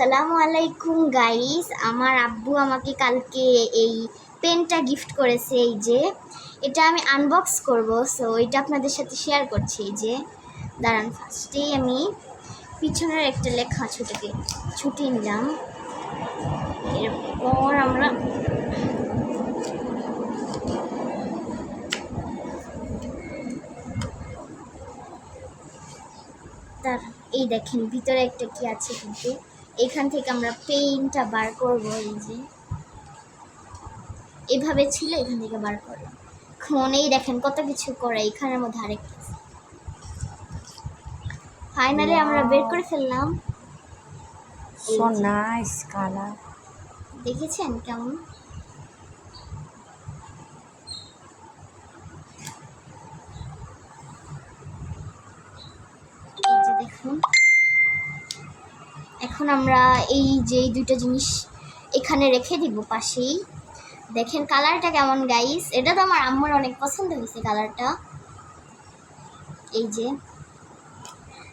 আসসালামু আলাইকুম গাইস আমার আব্বু আমাকে কালকে এই পেনটা গিফট করেছে, এই যে। এটা আমি আনবক্স করব সো এটা আপনাদের সাথে শেয়ার করছি, এই যে। দাঁড়ান ফার্স্টেই আমি পিছনের একটা লেখা ছুটেকে, ছুটি নিলাম। এরপর আমরা তার এই দেখেন, ভিতরে একটা কি আছে কিন্তু। এখান থেকে আমরা পেইনটা বার করব এই যে। এভাবে ছিল এখান থেকে বার করলাম। এই দেখেন কত কিছু করে এখানের মধ্যে আরেকটা ফাইনালি আমরা বের করে ফেললাম। So nice color. দেখেছেন কেমন? দেখুন। এখন আমরা এই যে দুটো জিনিস এখানে রেখে দিব পাশেই। দেখেন কালারটা কেমন গাইস এটা তো আমার আম্মার অনেক পছন্দ হয়েছে কালারটা এই যে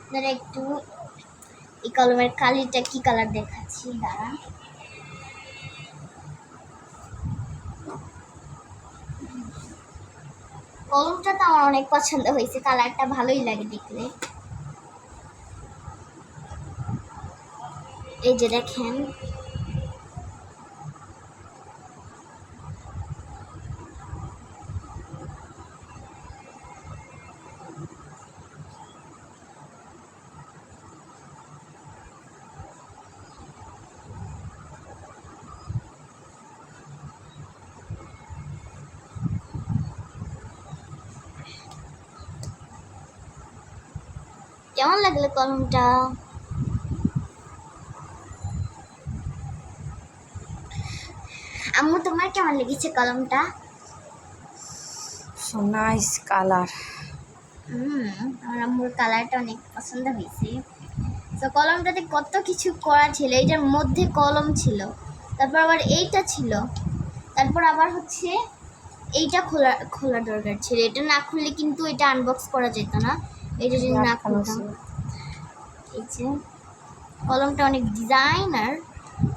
আপনারা একটু, এই কলমের কালিটা কি কালার দেখাচ্ছি? দাঁড়া কলমটা তো আমার অনেক পছন্দ হয়েছে কালারটা ভালোই লাগে দেখলে। এই যে দেখেন। কেমন লাগল কলমটা? আম্মু তোমার কেমন লেগেছে কলমটা? So nice color. হুম আমার আম্মুর কালারটা অনেক পছন্দ হয়েছে। তো কলমটাতে কত কিছু করা ছিল এইটার মধ্যে কলম ছিল তারপর আবার এইটা ছিল তারপর আবার হচ্ছে এইটা খোলা খোলা দরকার ছিল। এটা না খুললে কিন্তু এটা আনবক্স করা যেত না। এটা যদি না খুলতাম ছিল। এই যে কলমটা অনেক ডিজাইনার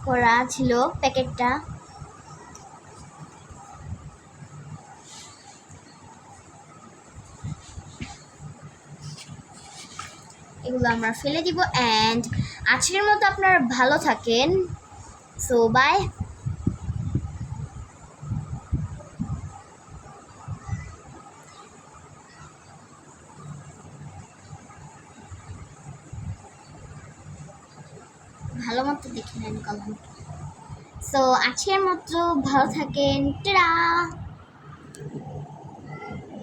করা ছিল প্যাকেটটা। এগুলো আমরা ফেলে দিব অ্যান্ড আজকের মতো আপনারা ভালো থাকেন। সো বাই ভালো মতো দেখে নেন কলম সো আজকের মতো ভালো থাকেন। টা